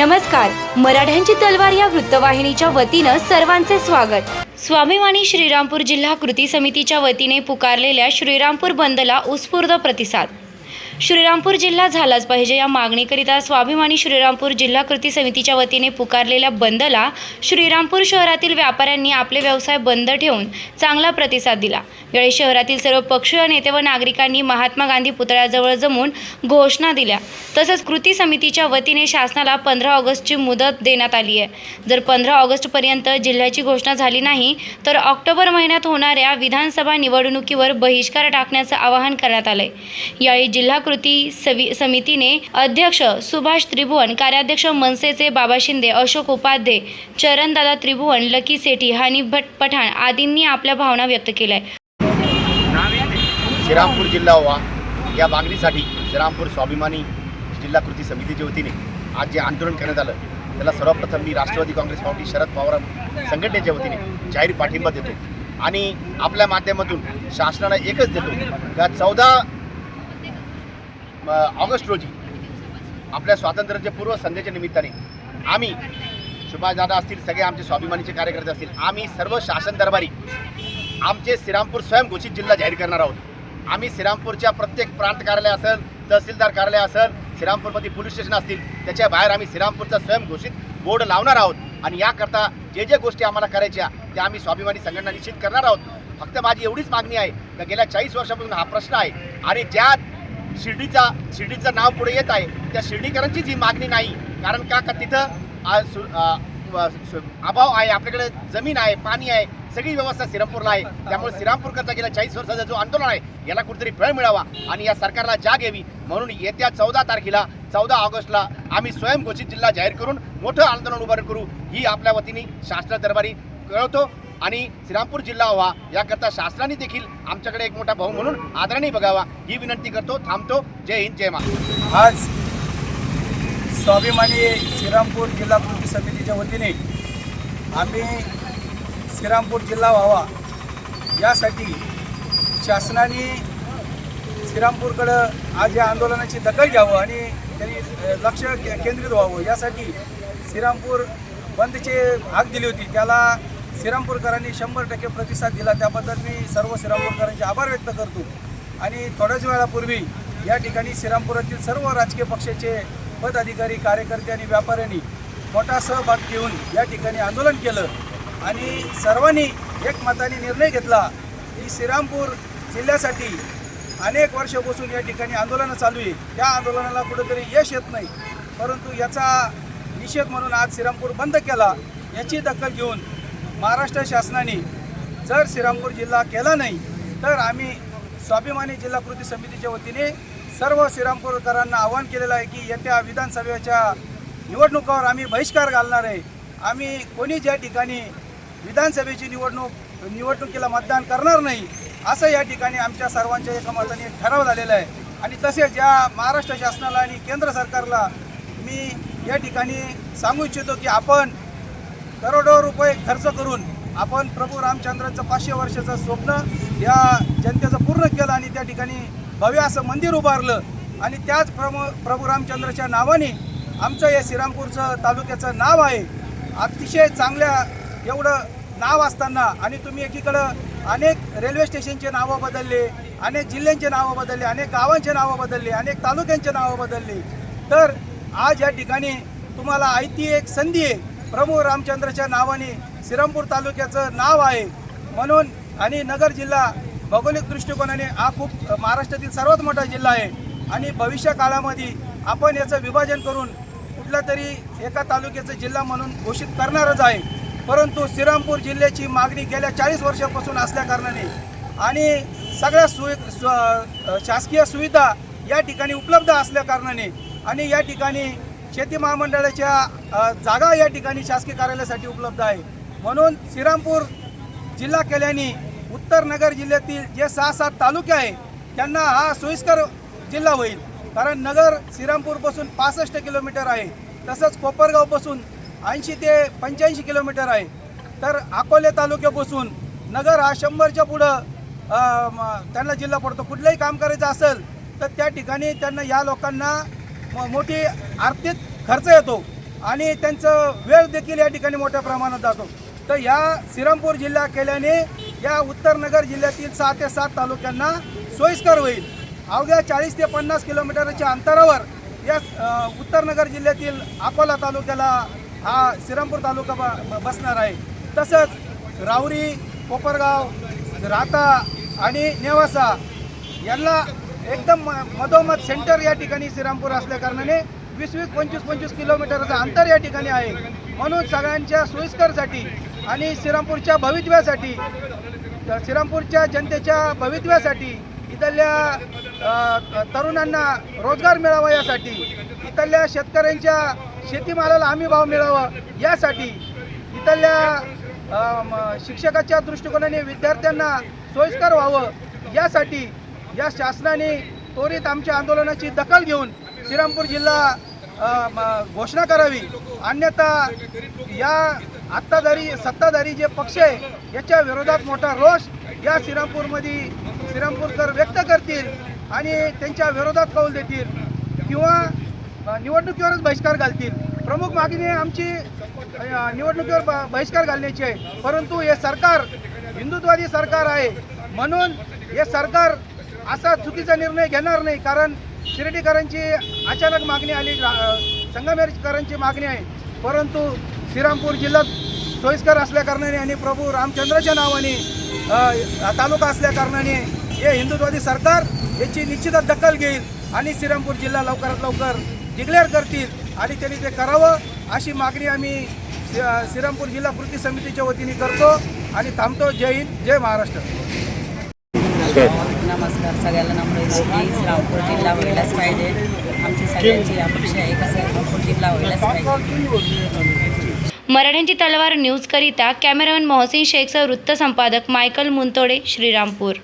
नमस्कार. मराठ्यांची तलवार या वृत्तवाहिनीच्या वतीनं सर्वांचे स्वागत. स्वाभिमानी श्रीरामपूर जिल्हा कृती समितीच्या वतीने पुकारलेल्या श्रीरामपूर बंदला उत्स्फूर्त प्रतिसाद. श्रीरामपूर जिल्हा झालाच पाहिजे. या मागणीकरिता स्वाभिमानी श्रीरामपूर जिल्हा कृती समितीच्या वतीने पुकारलेल्या बंदला श्रीरामपूर शहरातील व्यापाऱ्यांनी आपले व्यवसाय बंद ठेवून चांगला प्रतिसाद दिला. यावेळी शहरातील सर्व पक्षीय नेते व नागरिकांनी महात्मा गांधी पुतळ्याजवळ जमून घोषणा दिल्या. तसंच कृती समितीच्या वतीने शासनाला पंधरा ऑगस्टची मुदत देण्यात आली आहे. जर पंधरा ऑगस्टपर्यंत जिल्ह्याची घोषणा झाली नाही तर ऑक्टोबर महिन्यात होणाऱ्या विधानसभा निवडणुकीवर बहिष्कार टाकण्याचं आवाहन करण्यात आलंय. यावेळी जिल्हा कृती सवि समितीने अध्यक्ष सुभाष त्रिभुवन कार्याध्यक्ष मनसेचे बाबा शिंदे अशोक उपाध्ये चरणदादा त्रिभुवन लकी सेठी हानी भट पठाण आदींनी आपल्या भावना व्यक्त केल्या. श्रीरामपूर जिल्हा व्हा या मागणीसाठी श्रीरामपूर स्वाभिमानी जिल्हा कृती समितीच्या वतीने आज जे आंदोलन करण्यात आलं त्याला सर्वप्रथम मी राष्ट्रवादी काँग्रेस पार्टी शरद पवार संघटनेच्या वतीने जाहीर पाठिंबा देतो. आणि आपल्या माध्यमातून शासनाला एकच देतो का चौदा ऑगस्ट रोजी आपल्या स्वातंत्र्याच्या पूर्व संध्याच्या निमित्ताने आम्ही सुभाषदादा असतील सगळे आमचे स्वाभिमानीचे कार्यकर्ते असतील आम्ही सर्व शासन दरबारी आमचे श्रीरामपूर स्वयंघोषित जिल्हा जाहीर करणार आहोत. आम्ही श्रीरामपूरच्या प्रत्येक प्रांत कार्यालय असेल तहसीलदार कार्यालय असेल श्रीरामपूरमध्ये पोलीस स्टेशन असतील त्याच्या बाहेर आम्ही श्रीरामपूरचा स्वयंघोषित बोर्ड लावणार आहोत. आणि याकरता जे जे गोष्टी आम्हाला करायच्या त्या आम्ही स्वाभिमानी संघटना निश्चित करणार आहोत. फक्त माझी एवढीच मागणी आहे का गेल्या चाळीस वर्षापासून हा प्रश्न आहे. आणि ज्या शिर्डीचा शिर्डीचं नाव पुढे येत आहे. त्या शिर्डीकरांचीच ही मागणी नाही कारण का का तिथं अभाव आहे आपल्याकडे जमीन आहे पाणी आहे सगळी व्यवस्था श्रीरामपूरला आहे. त्यामुळे श्रीरामपूरकरता गेल्या चाळीस वर्षाचा जो आंदोलन आहे याला कुठेतरी फळ मिळावा आणि या सरकारला जाग यावी. म्हणून येत्या चौदा तारखेला चौदा ऑगस्टला आम्ही स्वयंघोषित जिल्हा जाहीर करून मोठं आंदोलन उभारून करू ही आपल्या वतीने शास्त्र दरबारी कळवतो. आणि श्रीरामपूर जिल्हा व्हा याकरता शासनाने देखील आमच्याकडे एक मोठा भाऊ म्हणून आदराने बघावा. ही विनंती करतो थांबतो. जय हिंद जय मा आज स्वाभिमानी श्रीरामपूर जिल्हा कृती समितीच्या वतीने आम्ही श्रीरामपूर जिल्हा व्हावा यासाठी शासनाने श्रीरामपूरकडं आज या आंदोलनाची दखल घ्यावं आणि त्यांनी लक्ष के- केंद्रित व्हावं. यासाठी श्रीरामपूर बंदचे हाक दिली होती. त्याला श्रीरामपूरकरांनी शंभर टक्के प्रतिसाद दिला. त्याबद्दल मी सर्व श्रीरामपूरकरांचे आभार व्यक्त करतो. आणि थोड्याच वेळापूर्वी या ठिकाणी श्रीरामपुरातील सर्व राजकीय पक्षाचे पदाधिकारी कार्यकर्ते आणि व्यापाऱ्यांनी मोठा सहभाग घेऊन या ठिकाणी आंदोलन केलं. आणि सर्वांनी एकमताने निर्णय घेतला की श्रीरामपूर जिल्ह्यासाठी अनेक वर्षापासून या ठिकाणी आंदोलनं चालू आहे. त्या आंदोलनाला कुठंतरी यश येत नाही. परंतु याचा निषेध म्हणून आज श्रीरामपूर बंद केला याची दखल घेऊन महाराष्ट्र शासनाने जर श्रीरामपूर जिल्हा केला नाही तर आम्ही स्वाभिमानी जिल्हा कृती समितीच्या वतीने सर्व श्रीरामपूरकरांना आवाहन केलेलं आहे की येत्या विधानसभेच्या निवडणुकावर आम्ही बहिष्कार घालणार आहे. आम्ही कोणी ज्या ठिकाणी विधानसभेची निवडणूक निवडणुकीला मतदान करणार नाही असं या ठिकाणी आमच्या सर्वांच्या एकमताने ठराव झालेला आहे. आणि तसेच या महाराष्ट्र शासनाला आणि केंद्र सरकारला मी या ठिकाणी सांगू इच्छितो की आपण करोडो रुपये खर्च करून आपण प्रभू रामचंद्राचं पाचशे वर्षाचं स्वप्न या जनतेचं पूर्ण केलं आणि त्या ठिकाणी भव्य असं मंदिर उभारलं. आणि त्याच प्रभू प्रभू रामचंद्राच्या नावाने आमचं या श्रीरामपूरचं तालुक्याचं नाव आहे. अतिशय चांगल्या एवढं नाव असताना आणि तुम्ही एकीकडं अनेक रेल्वे स्टेशनचे नावं बदलले अनेक जिल्ह्यांचे नावं बदलले अनेक गावांचे नावं बदलले अनेक तालुक्यांचे नावं बदलले. तर आज या ठिकाणी तुम्हाला आयती एक संधी आहे. प्रभू रामचंद्रच्या नावाने सिरमपूर तालुक्याचं नाव आहे. म्हणून आणि नगर जिल्हा भौगोलिक दृष्टिकोनाने हा खूप महाराष्ट्रातील सर्वात मोठा जिल्हा आहे. आणि भविष्य काळामध्ये आपण याचं विभाजन करून कुठल्या तरी एका तालुक्याचं जिल्हा म्हणून घोषित करणारच आहे. परंतु श्रीरामपूर जिल्ह्याची मागणी गेल्या चाळीस वर्षापासून असल्याकारणाने आणि सगळ्या सुवि स्व शासकीय सुविधा या ठिकाणी उपलब्ध असल्याकारणाने आणि या ठिकाणी शेती महामंडळाच्या जागा या ठिकाणी शासकीय कार्यालयासाठी उपलब्ध आहे. म्हणून श्रीरामपूर जिल्हा केल्याने उत्तर नगर जिल्ह्यातील जे सहा सात तालुके आहे त्यांना हा सोयीस्कर जिल्हा होईल. कारण नगर श्रीरामपूरपासून पासष्ट किलोमीटर आहे तसंच कोपरगावपासून ऐंशी ते पंच्याऐंशी किलोमीटर आहे. तर अकोले तालुक्यापासून नगर हा शंभरच्या पुढं त्यांना जिल्हा पडतो. कुठलंही काम करायचं असेल तर त्या ठिकाणी त्यांना या लोकांना मोठी आर्थिक खर्च येतो आणि त्यांचं वेळ देखील या ठिकाणी मोठ्या प्रमाणात जातो. तर या श्रीरामपूर जिल्हा केल्याने या उत्तरनगर जिल्ह्यातील सहा ते सात तालुक्यांना सोयीस्कर होईल. अवघ्या चाळीस ते पन्नास किलोमीटरच्या अंतरावर या उत्तरनगर जिल्ह्यातील अकोला तालुक्याला हा श्रीरामपूर तालुका ब- बसणार आहे. तसंच राहुरी कोपरगाव राता आणि नेवासा यांना एकदम म- मधोमध सेंटर या ठिकाणी श्रीरामपूर असल्या कारणाने वीस वीस पंचवीस पंचवीस किलोमीटरचं अंतर या ठिकाणी आहे. म्हणून सगळ्यांच्या सोयीस्करसाठी आणि श्रीरामपूरच्या भवितव्यासाठी श्रीरामपूरच्या जनतेच्या भवितव्यासाठी इथल्या तरुणांना रोजगार मिळावा यासाठी इथल्या शेतकऱ्यांच्या शेतीमालाला हमी भाव मिळावा यासाठी इथल्या शिक्षकाच्या दृष्टिकोनाने विद्यार्थ्यांना सोयीस्कर व्हावं यासाठी या शासनाने त्वरित आमच्या आंदोलनाची दखल घेऊन श्रीरामपूर जिल्हा घोषणा करावी. अन्यथा या आत्ताधारी सत्ताधारी जे पक्ष आहे याच्या विरोधात मोठा रोष या श्रीरामपूरमध्ये श्रीरामपूरकर व्यक्त करतील आणि त्यांच्या विरोधात कौल देतील किंवा निवडणुकीवरच बहिष्कार घालतील. प्रमुख मागणी आमची निवडणुकीवर ब- बहिष्कार घालण्याची आहे. परंतु हे सरकार हिंदुत्ववादी सरकार आहे. म्हणून हे सरकार असा चुकीचा निर्णय घेणार नाही कारण शिर्डीकरांची अचानक मागणी आली संगमेरकरांची मागणी आहे. परंतु श्रीरामपूर जिल्ह्यात सोयीस्कर असल्याकारणाने आणि प्रभू रामचंद्राच्या नावाने तालुका असल्याकारणाने हे हिंदुत्वादी सरकार याची निश्चितच दखल घेईल आणि श्रीरामपूर जिल्हा लवकरात लवकर डिक्लेअर करतील आणि त्यांनी ते करावं अशी मागणी आम्ही श्रीरामपूर जिल्हा कृती समितीच्या वतीने करतो आणि थांबतो. जय हिंद जय महाराष्ट्र. नमस्कार सगळ्याला नम्र विनंती. श्रावपूर जिल्हा व्हायलाच पाहिजे आमची सगळ्यांची अपेक्षा आहे कसं रामपूर जिल्हा व्हायलाच पाहिजे मराठ्यांची तलवार न्यूजकरिता कॅमेरामॅन मोहसिन शेखसह वृत्तसंपादक मायकल मुंतोडे श्रीरामपूर.